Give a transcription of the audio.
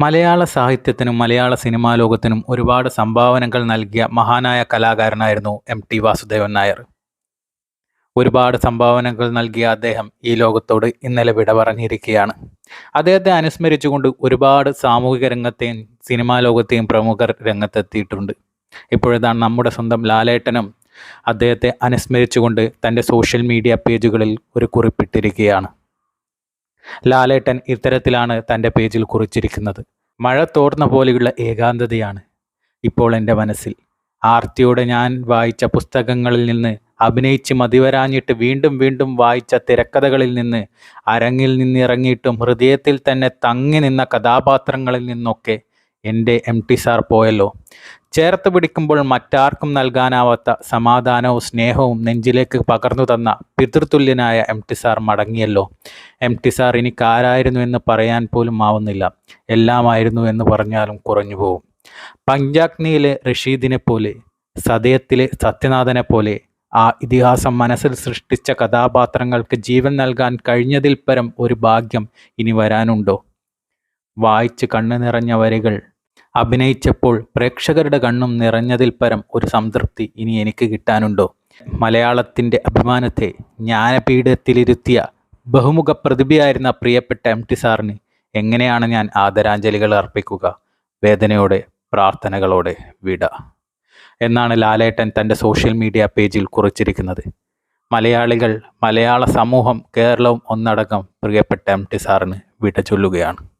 മലയാള സാഹിത്യത്തിനും മലയാള cinema ലോകത്തിനും ഒരുപാട് സംഭാവനകൾ നൽകിയ മഹാനായ കലാകാരനായിരുന്നു എം ടി വാസുദേവൻ നായർ. ഒരുപാട് സംഭാവനകൾ നൽകിയ അദ്ദേഹം ഈ ലോകത്തോട് ഇന്നലെ വിട പറഞ്ഞിരിക്കുകയാണ്. അദ്ദേഹത്തെ അനുസ്മരിച്ചുകൊണ്ട് ഒരുപാട് സാമൂഹിക രംഗത്തെയും സിനിമാ ലോകത്തെയും പ്രമുഖർ രംഗത്തെത്തിയിട്ടുണ്ട്. ഇപ്പോഴതാണ് നമ്മുടെ സ്വന്തം ലാലേട്ടനും അദ്ദേഹത്തെ അനുസ്മരിച്ചുകൊണ്ട് തന്റെ സോഷ്യൽ മീഡിയ പേജുകളിൽ ഒരു കുറിപ്പിട്ടിരിക്കുകയാണ്. ലാലേട്ടൻ ഇത്തരത്തിലാണ് തന്റെ പേജിൽ കുറിച്ചിരിക്കുന്നത്. മഴ തോർന്ന പോലെയുള്ള ഏകാന്തതയാണ് ഇപ്പോൾ എന്റെ മനസ്സിൽ. ആർത്തിയോടെ ഞാൻ വായിച്ച പുസ്തകങ്ങളിൽ നിന്ന് അഭിനയിച്ച് മതിവരാഞ്ഞിട്ട് വീണ്ടും വീണ്ടും വായിച്ച തിരക്കഥകളിൽ നിന്ന് അരങ്ങിൽ നിന്നിറങ്ങിയിട്ടും ഹൃദയത്തിൽ തന്നെ തങ്ങി നിന്ന കഥാപാത്രങ്ങളിൽ നിന്നൊക്കെ എന്റെ എം ടി സാർ പോയല്ലോ. ചേർത്ത് പിടിക്കുമ്പോൾ മറ്റാർക്കും നൽകാനാവാത്ത സമാധാനവും സ്നേഹവും നെഞ്ചിലേക്ക് പകർന്നു തന്ന പിതൃതുല്യനായ എം ടി സാർ മടങ്ങിയല്ലോ. എം ടി സാർ എനിക്കാരായിരുന്നു എന്ന് പറയാൻ പോലും ആവുന്നില്ല. എല്ലാമായിരുന്നു എന്ന് പറഞ്ഞാലും കുറഞ്ഞു പോകും പഞ്ചാഗ്നിയിലെ റഷീദിനെ പോലെ സദയത്തിലെ സത്യനാഥനെ പോലെ ആ ഇതിഹാസം മനസ്സിൽ സൃഷ്ടിച്ച കഥാപാത്രങ്ങൾക്ക് ജീവൻ നൽകാൻ കഴിഞ്ഞതിൽ പരം ഒരു ഭാഗ്യം ഇനി വരാനുണ്ടോ? വായിച്ച് കണ്ണു നിറഞ്ഞ വരികൾ അഭിനയിച്ചപ്പോൾ പ്രേക്ഷകരുടെ കണ്ണും നിറഞ്ഞതിൽ പരം ഒരു സംതൃപ്തി ഇനി എനിക്ക് കിട്ടാനുണ്ടോ? മലയാളത്തിന്റെ അഭിമാനത്തെ ജ്ഞാനപീഠത്തിലിരുത്തിയ ബഹുമുഖ പ്രതിഭയായിരുന്ന പ്രിയപ്പെട്ട എം ടി സാറിന് എങ്ങനെയാണ് ഞാൻ ആദരാഞ്ജലികൾ അർപ്പിക്കുക? വേദനയോടെ പ്രാർത്ഥനകളോടെ വിട. എന്നാണ് ലാലേട്ടൻ തന്റെ സോഷ്യൽ മീഡിയ പേജിൽ കുറിച്ചിരിക്കുന്നത്. മലയാളികൾ മലയാള സമൂഹം കേരളവും ഒന്നടങ്കം പ്രിയപ്പെട്ട എം ടി സാറിന് വിട ചൊല്ലുകയാണ്.